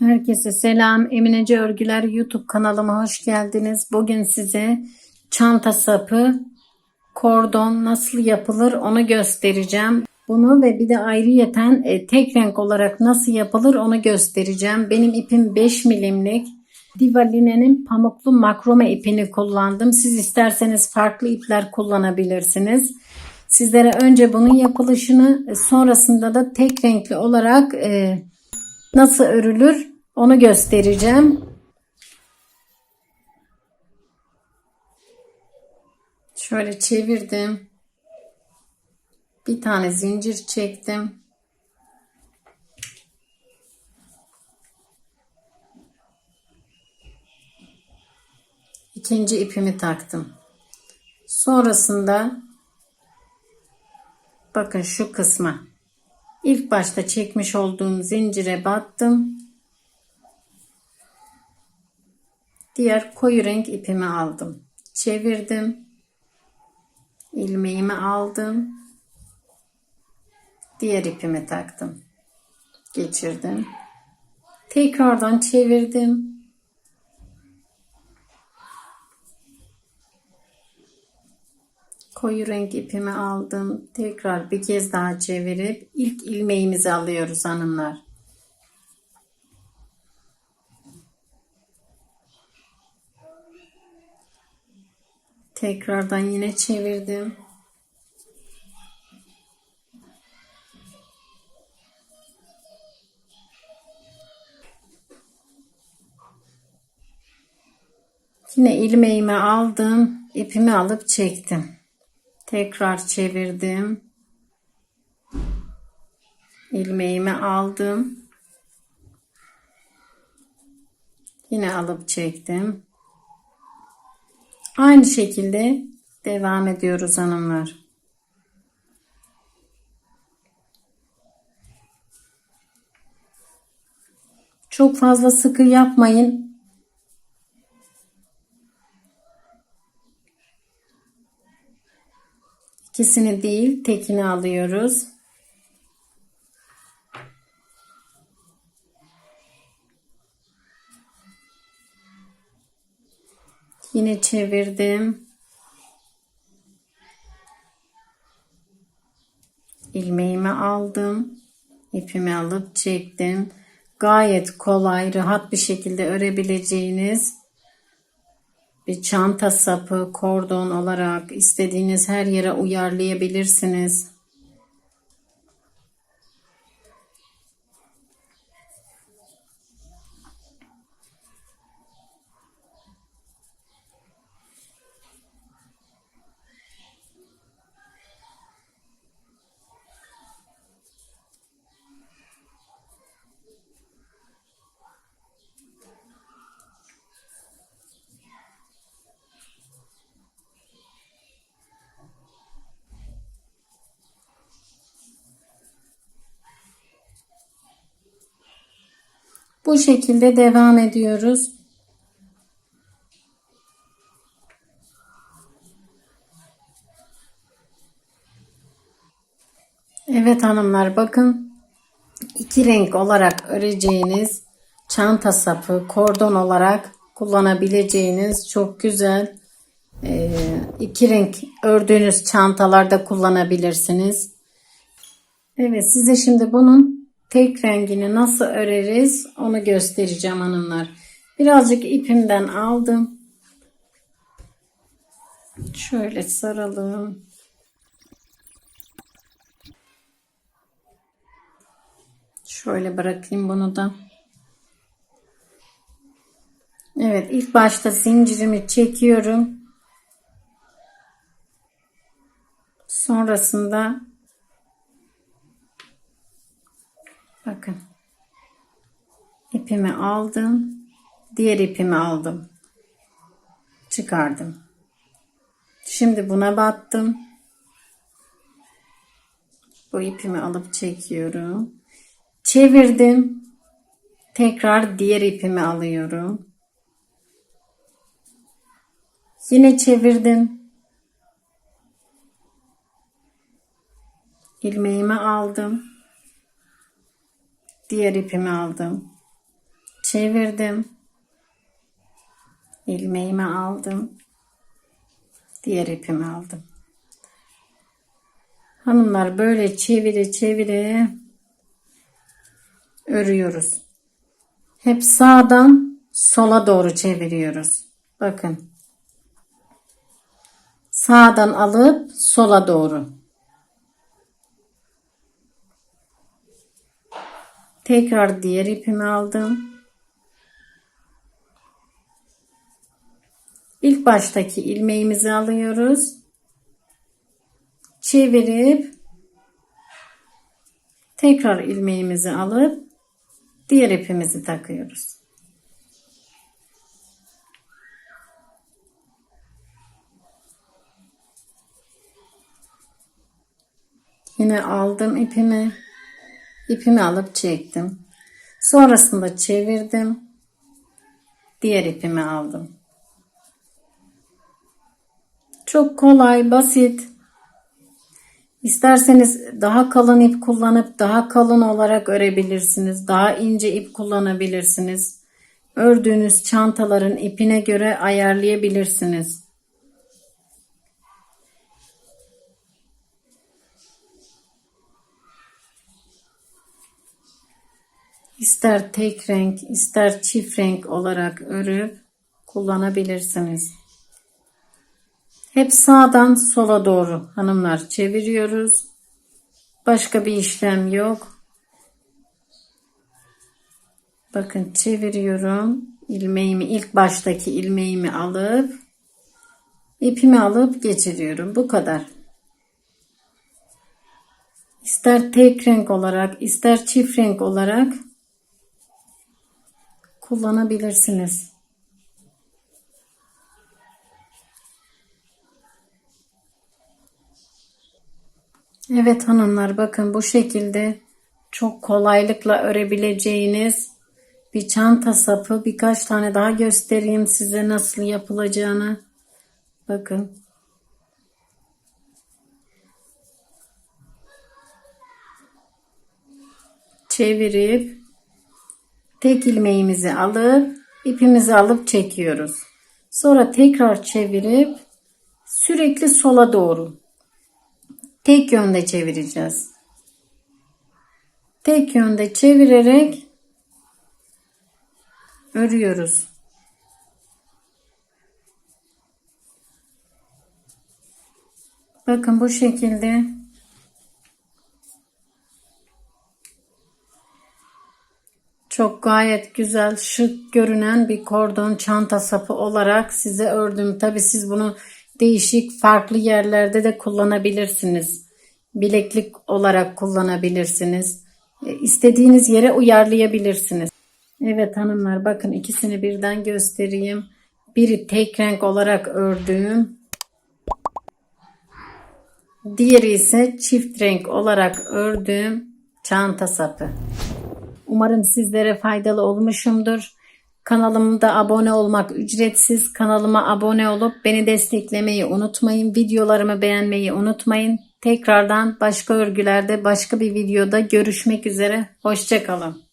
Herkese selam. Eminece Örgüler YouTube kanalıma hoş geldiniz. Bugün size çanta sapı, kordon nasıl yapılır onu göstereceğim. Bunu ve bir de ayrıyeten e, tek renk olarak nasıl yapılır onu göstereceğim. Benim ipim 5 milimlik. Divaline'nin pamuklu makrome ipini kullandım. Siz isterseniz farklı ipler kullanabilirsiniz. Sizlere önce bunun yapılışını e, sonrasında da tek renkli olarak e, nasıl örülür onu göstereceğim. Şöyle çevirdim. Bir tane zincir çektim. İkinci ipimi taktım. Sonrasında bakın şu kısma ilk başta çekmiş olduğum zincire battım. Diğer koyu renk ipimi aldım. Çevirdim. ilmeğimi aldım. Diğer ipimi taktım. Geçirdim. Tekrardan çevirdim. Koyu renk ipimi aldım. Tekrar bir kez daha çevirip ilk ilmeğimizi alıyoruz hanımlar. Tekrardan yine çevirdim. Yine ilmeğimi aldım. ipimi alıp çektim. Tekrar çevirdim. ilmeğimi aldım. Yine alıp çektim. Aynı şekilde devam ediyoruz hanımlar. Çok fazla sıkı yapmayın. İkisini değil, tekini alıyoruz. Yine çevirdim. ilmeğimi aldım. ipimi alıp çektim. Gayet kolay, rahat bir şekilde örebileceğiniz bir çanta sapı, kordon olarak istediğiniz her yere uyarlayabilirsiniz. Bu şekilde devam ediyoruz. Evet hanımlar bakın iki renk olarak öreceğiniz çanta sapı kordon olarak kullanabileceğiniz çok güzel e, iki renk ördüğünüz çantalarda kullanabilirsiniz. Evet size şimdi bunun tek rengini nasıl öreriz onu göstereceğim hanımlar. Birazcık ipimden aldım. Şöyle saralım. Şöyle bırakayım bunu da. Evet ilk başta zincirimi çekiyorum. Sonrasında Bakın. İpimi aldım. Diğer ipimi aldım. Çıkardım. Şimdi buna battım. Bu ipimi alıp çekiyorum. Çevirdim. Tekrar diğer ipimi alıyorum. Yine çevirdim. ilmeğimi aldım. Diğer ipimi aldım. Çevirdim. ilmeğimi aldım. Diğer ipimi aldım. Hanımlar böyle çevire çevire örüyoruz. Hep sağdan sola doğru çeviriyoruz. Bakın. Sağdan alıp sola doğru. Tekrar diğer ipimi aldım. İlk baştaki ilmeğimizi alıyoruz. Çevirip tekrar ilmeğimizi alıp diğer ipimizi takıyoruz. Yine aldım ipimi. İpimi alıp çektim. Sonrasında çevirdim. Diğer ipimi aldım. Çok kolay, basit. İsterseniz daha kalın ip kullanıp daha kalın olarak örebilirsiniz. Daha ince ip kullanabilirsiniz. Ördüğünüz çantaların ipine göre ayarlayabilirsiniz. İster tek renk, ister çift renk olarak örüp kullanabilirsiniz. Hep sağdan sola doğru hanımlar çeviriyoruz. Başka bir işlem yok. Bakın çeviriyorum. İlmeğimi ilk baştaki ilmeğimi alıp ipimi alıp geçiriyorum. Bu kadar. İster tek renk olarak, ister çift renk olarak kullanabilirsiniz. Evet hanımlar bakın bu şekilde çok kolaylıkla örebileceğiniz bir çanta sapı birkaç tane daha göstereyim size nasıl yapılacağını. Bakın. Çevirip tek ilmeğimizi alıp ipimizi alıp çekiyoruz. Sonra tekrar çevirip sürekli sola doğru tek yönde çevireceğiz. Tek yönde çevirerek örüyoruz. Bakın bu şekilde çok gayet güzel şık görünen bir kordon çanta sapı olarak size ördüm. Tabi siz bunu değişik farklı yerlerde de kullanabilirsiniz. Bileklik olarak kullanabilirsiniz. E, istediğiniz yere uyarlayabilirsiniz. Evet hanımlar bakın ikisini birden göstereyim. Biri tek renk olarak ördüğüm. Diğeri ise çift renk olarak ördüğüm çanta sapı. Umarım sizlere faydalı olmuşumdur. Kanalımda abone olmak ücretsiz. Kanalıma abone olup beni desteklemeyi unutmayın. Videolarımı beğenmeyi unutmayın. Tekrardan başka örgülerde başka bir videoda görüşmek üzere. Hoşçakalın.